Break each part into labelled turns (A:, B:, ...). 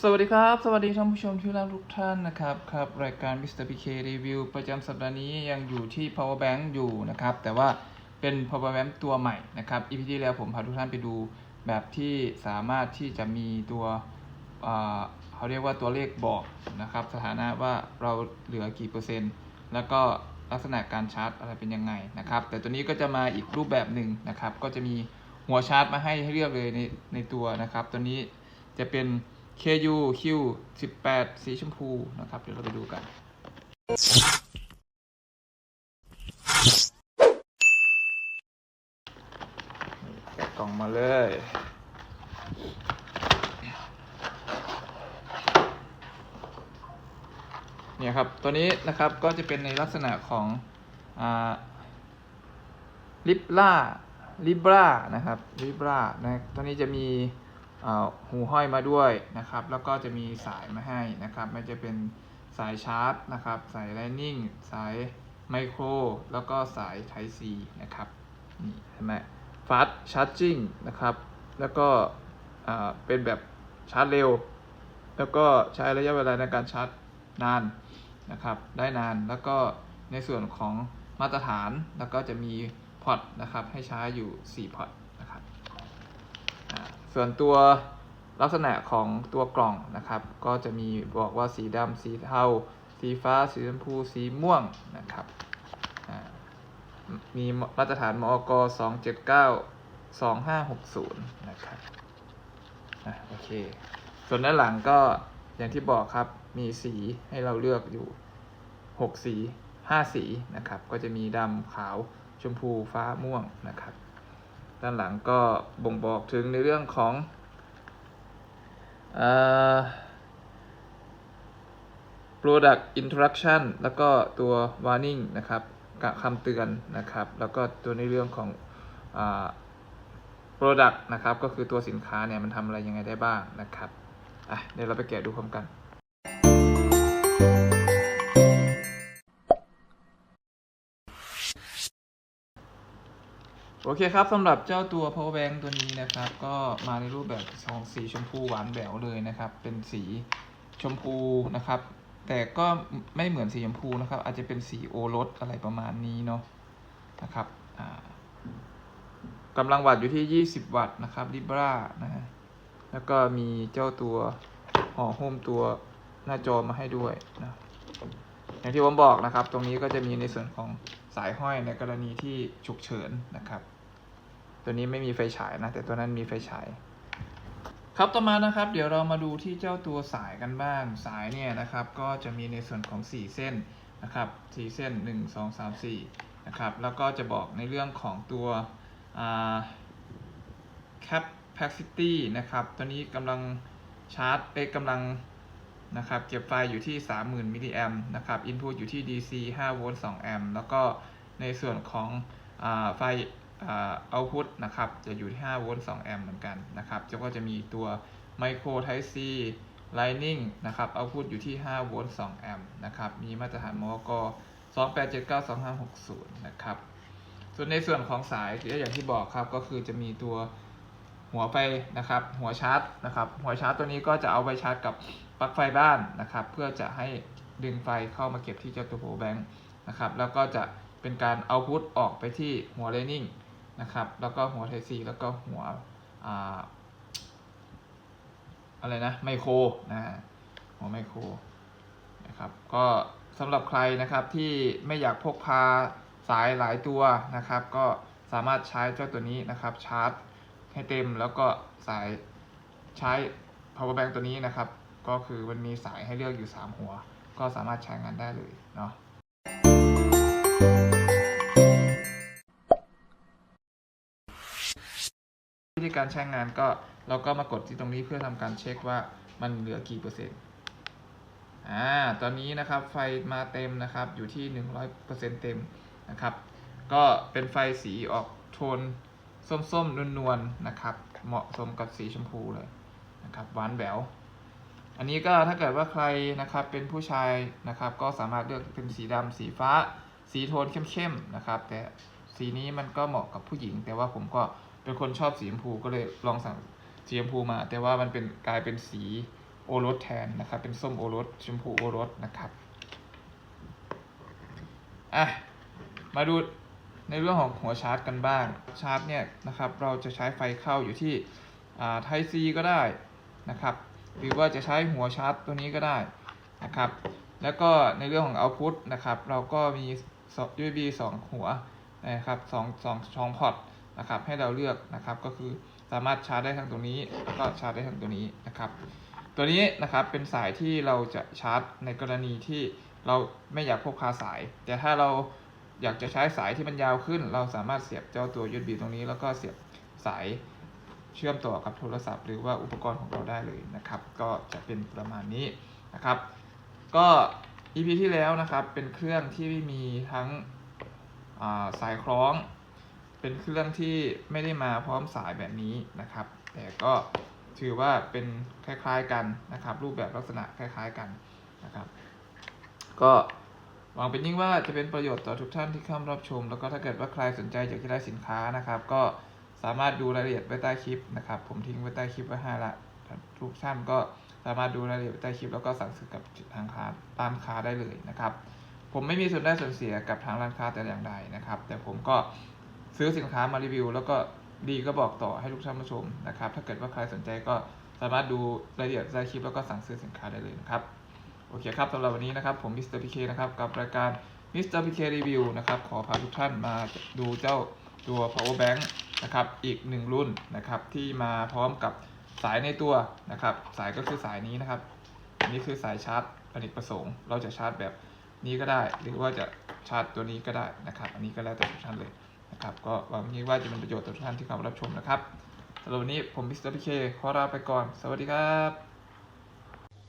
A: สวัสดีครับ สวัสดีท่านผู้ชมที่รักทุกท่านนะครับครับรายการ Mr. PK Review ประจำสัปดาห์นี้ยังอยู่ที่ Power Bank อยู่นะครับ แต่ว่าเป็น Power Bank ตัวใหม่นะครับ EP ที่แล้วผมพาทุกท่านไปดูแบบที่สามารถที่จะมีตัวเขาเรียกว่าตัวเลขบอกนะครับ สถานะว่าเราเหลือกี่เปอร์เซ็นต์ แล้วก็ลักษณะการชาร์จอะไรเป็นยังไงนะครับ แต่ตัวนี้ก็จะมาอีกรูปแบบหนึ่งนะครับ ก็จะมีหัวชาร์จมาให้ให้เลือกเลยในในตัวนะครับ ตัวนี้จะเป็น KU Q 18 สีชมพูนะครับ เดี๋ยวเราไปดูกันแกะกล่องมาเลยเนี่ยครับ ตัวนี้นะครับก็จะเป็นในลักษณะของลิบล่าลิบรานะครับลิบรานะตัวนี้จะมี หูห้อยมาด้วยนะครับ แล้วก็จะมีสายมาให้นะครับมันจะเป็นสายชาร์จนะครับ สายไลนิ่งสายไมโคร แล้วก็สาย Type C นะครับนี่เห็นไหมฟาสชาร์จิ่งนะครับ แล้วก็อ่าเป็นแบบชาร์จเร็ว แล้วก็ใช้ระยะเวลาในการชาร์จนานนะครับ ได้นาน แล้วก็ในส่วนของมาตรฐาน แล้วก็จะมีพอร์ตนะครับ ให้ใช้อยู่ 4 พอร์ต ส่วนตัวลักษณะของตัวกล่องนะครับ ก็จะมีบอกว่าสีดำสีเทาสีฟ้า สีชมพู สีม่วงนะครับมีมาตรฐานมอก279 2560 นะครับอะโอเค ส่วนด้านหลังก็อย่างที่บอกครับ มีสีให้เราเลือกอยู่ 6 สี 5 สีนะครับ ก็จะมีดำขาว ชมพู ฟ้า ม่วงนะครับ ด้านหลังก็บ่งบอกถึงในเรื่องของอ product introduction แล้วก็ตัว warning นะครับกับคำเตือนนะครับ แล้วก็ตัวในเรื่องของอ product นะครับ ก็คือตัวสินค้าเนี่ยมันทำอะไรยังไงได้บ้างนะครับอะเดี๋ยวเราไปแกะดูพร้อมกัน โอเคครับสำหรับเจ้าตัว power bank ตัวนี้นะครับ ก็มาในรูปแบบของสีชมพูหวานแหววเลยนะครับ เป็นสีชมพูนะครับ แต่ก็ไม่เหมือนสีชมพูนะครับ อาจจะเป็นสีโอรสอะไรประมาณนี้เนาะนะครับกำลังวัตต์อยู่ที่ 20 วัตต์นะครับ Libra นะฮะแล้วก็มีเจ้าตัวห่อหุ้มตัวหน้าจอมาให้ด้วยนะอย่างที่ผมบอกนะครับ ตรงนี้ก็จะมีในส่วนของสายห้อยในกรณีที่ฉุกเฉินนะครับ ตัวนี้ไม่มีไฟฉายนะ แต่ตัวนั้นมีไฟฉาย ครับต่อมานะครับ เดี๋ยวเรามาดูที่เจ้าตัวสายกันบ้าง สายเนี่ยนะครับ ก็จะมีในส่วนของ 4 เส้นนะครับ4เส้น 1 2 3 4นะครับ แล้วก็จะบอกในเรื่องของตัวอ่า capacity นะครับ ตัวนี้กำลังชาร์จเอ้กำลังนะครับ เก็บไฟอยู่ที่ 30,000 มิลลิแอมนะครับ input อยู่ที่ DC 5 โวลต์ 2 แอมป์ แล้วก็ในส่วนของอาไฟ เอา output นะครับจะอยู่ที่5โวลต์2แอมป์เหมือนกันนะครับแล้วก็จะมีตัว micro type C lightning นะครับ output อยู่ที่5โวลต์2แอมป์นะครับมีมาตรฐานมอก28792560นะครับส่วนในส่วนของสายก็อย่างที่บอกครับก็คือจะมีตัวหัวไฟนะครับ หัวชาร์จนะครับหัวชาร์จตัวนี้ก็จะเอาไปชาร์จกับปลั๊กไฟบ้านนะครับ เพื่อจะให้ดึงไฟเข้ามาเก็บที่เจ้าตัวโพแบงค์นะครับแล้วก็จะเป็นการเอาพุทออกไปที่หัวเลนิ่ง นะครับ แล้วก็หัวไทซีแล้วก็หัวอะไรนะไมโครนะฮะหัวไมโครนะครับก็สำหรับใครนะครับที่ไม่อยากพกพาสายหลายตัวนะครับ ก็สามารถใช้เจ้าตัวนี้นะครับชาร์จให้เต็มแล้วก็สายใช้ power bank ตัวนี้นะครับ ก็คือมันมีสายให้เลือกอยู่ 3 หัว ก็สามารถใช้งานได้เลยเนาะ วิธีการใช้งานก็เราก็มากดที่ตรงนี้เพื่อทำการเช็คว่ามันเหลือกี่เปอร์เซ็นต์อ่าตอนนี้นะครับไฟมาเต็มนะครับอยู่ที่ 100%เต็มนะครับ ก็เป็นไฟสีออกโทนส้มๆ นวลๆนะครับ เหมาะสมกับสีชมพูเลยนะครับหวานแหววอันนี้ก็ถ้าเกิดว่าใครนะครับเป็นผู้ชายนะครับ ก็สามารถเลือกเป็นสีดำสีฟ้า สีโทนเข้มๆนะครับ แต่สีนี้มันก็เหมาะกับผู้หญิง แต่ว่าผมก็ เป็นคนชอบสีชมพูก็เลยลองสั่งสีชมพูมา แต่ว่ามันเป็นกลายเป็นสีโอรสแทนนะครับ เป็นส้มโอรสชมพูโอรสนะครับอะมาดูในเรื่องของหัวชาร์จกันบ้างชาร์จเนี่ยนะครับเราจะใช้ไฟเข้าอยู่ที่ไทซีก็ได้นะครับหรือว่าจะใช้หัวชาร์จตัวนี้ก็ได้นะครับ แล้วก็ในเรื่องของ output นะครับ เราก็มี USB 2 หัวนะครับสองสองช่องพอร์ต นะครับ ให้เราเลือกนะครับ ก็คือสามารถชาร์จได้ทั้งตรงนี้ แล้วก็ชาร์จได้ทั้งตัวนี้นะครับ ตัวนี้นะครับเป็นสายที่เราจะชาร์จในกรณีที่เราไม่อยากพกพาสาย แต่ถ้าเราอยากจะใช้สายที่มันยาวขึ้น เราสามารถเสียบเจ้าตัว USB ตรงนี้ แล้วก็เสียบสายเชื่อมต่อกับโทรศัพท์ หรือว่าอุปกรณ์ของเราได้เลยนะครับ ก็จะเป็นประมาณนี้นะครับ ก็ EP ที่แล้วนะครับเป็นเครื่องที่มีทั้งาสายคล้อง เป็นเครื่องที่ไม่ได้มาพร้อมสายแบบนี้นะครับ แต่ก็ถือว่าเป็นคล้ายๆกันนะครับ รูปแบบลักษณะคล้ายๆกันนะครับ ก็หวังเป็นยิ่งว่าจะเป็นประโยชน์ต่อทุกท่านที่เข้ามารับชม แล้วก็ถ้าเกิดว่าใครสนใจอยากจะได้สินค้านะครับ ก็สามารถดูรายละเอียดไว้ใต้คลิปนะครับ ผมทิ้งไว้ใต้คลิปไว้ให้ละทุกท่านก็สามารถดูรายละเอียดไว้ใต้คลิปแล้วก็สั่งซื้อกับทางค้าร้านค้าได้เลยนะครับ ผมไม่มีส่วนได้ส่วนเสียกับทางร้านค้าแต่อย่างใดนะครับ แต่ผมก็ ซื้อสินค้ามารีวิว แล้วก็ดีก็บอกต่อให้ลูกท่านผู้ชมนะครับ ถ้าเกิดว่าใครสนใจก็สามารถดูรายละเอียดใต้คลิปแล้วก็สั่งซื้อสินค้าได้เลยนะครับ โอเคครับสำหรับวันนี้นะครับ ผมมิสเตอร์พีเคนะครับ กับรายการมิสเตอร์พีเครีวิวนะครับ ขอพาทุกท่านมาดูเจ้าตัว power bank นะครับ อีกหนึ่งรุ่นนะครับ ที่มาพร้อมกับสายในตัวนะครับ สายก็คือสายนี้นะครับอันนี้คือสายชาร์จอเนกประสงค์ เราจะชาร์จแบบนี้ก็ได้ หรือว่าจะชาร์จตัวนี้ก็ได้นะครับ อันนี้ก็แล้วแต่ทุกท่านเลย นะครับก็หวังยิ่งว่าจะเป็นประโยชน์ต่อทุกท่านที่เข้ามารับชมนะครับสำหรับวันนี้ผมมิสเตอร์พีเคขอลาไปก่อน สวัสดีครับ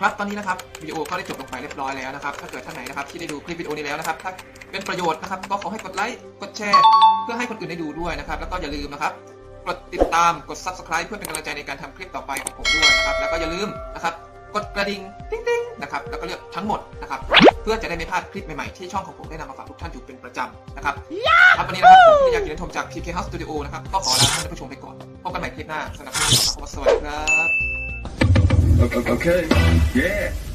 B: ครับตอนนี้นะครับวิดีโอก็ได้จบลงไปเรียบร้อยแล้วนะครับถ้าเกิดท่านไหนนะครับที่ได้ดูคลิปวิดีโอนี้แล้วนะครับถ้าเป็นประโยชน์นะครับก็ขอให้กดไลค์กดแชร์ เพื่อให้คนอื่นได้ดูด้วยนะครับ แล้วก็อย่าลืมนะครับกดติดตามกด subscribe เพื่อเป็นกำลังใจในการทำคลิปต่อไปของผมด้วยนะครับ แล้วก็อย่าลืมนะครับ กดกระดิ่งติ๊งติ๊งนะครับแล้วก็เลือกทั้งหมดนะครับเพื่อจะได้ไม่พลาดคลิปใหม่ๆที่ช่องของผมได้นำมาฝากทุกท่านอยู่เป็นประจำนะครับครับวันนี้นะครับผมที่อยากกินชมจาก PK House Studio นะครับก็ขอลาท่านผู้ชมไปก่อนพบกันใหม่คลิปหน้าสำหรับวันนี้ขอบคุณสวัสดีครับ
C: Okay. okay. Yeah.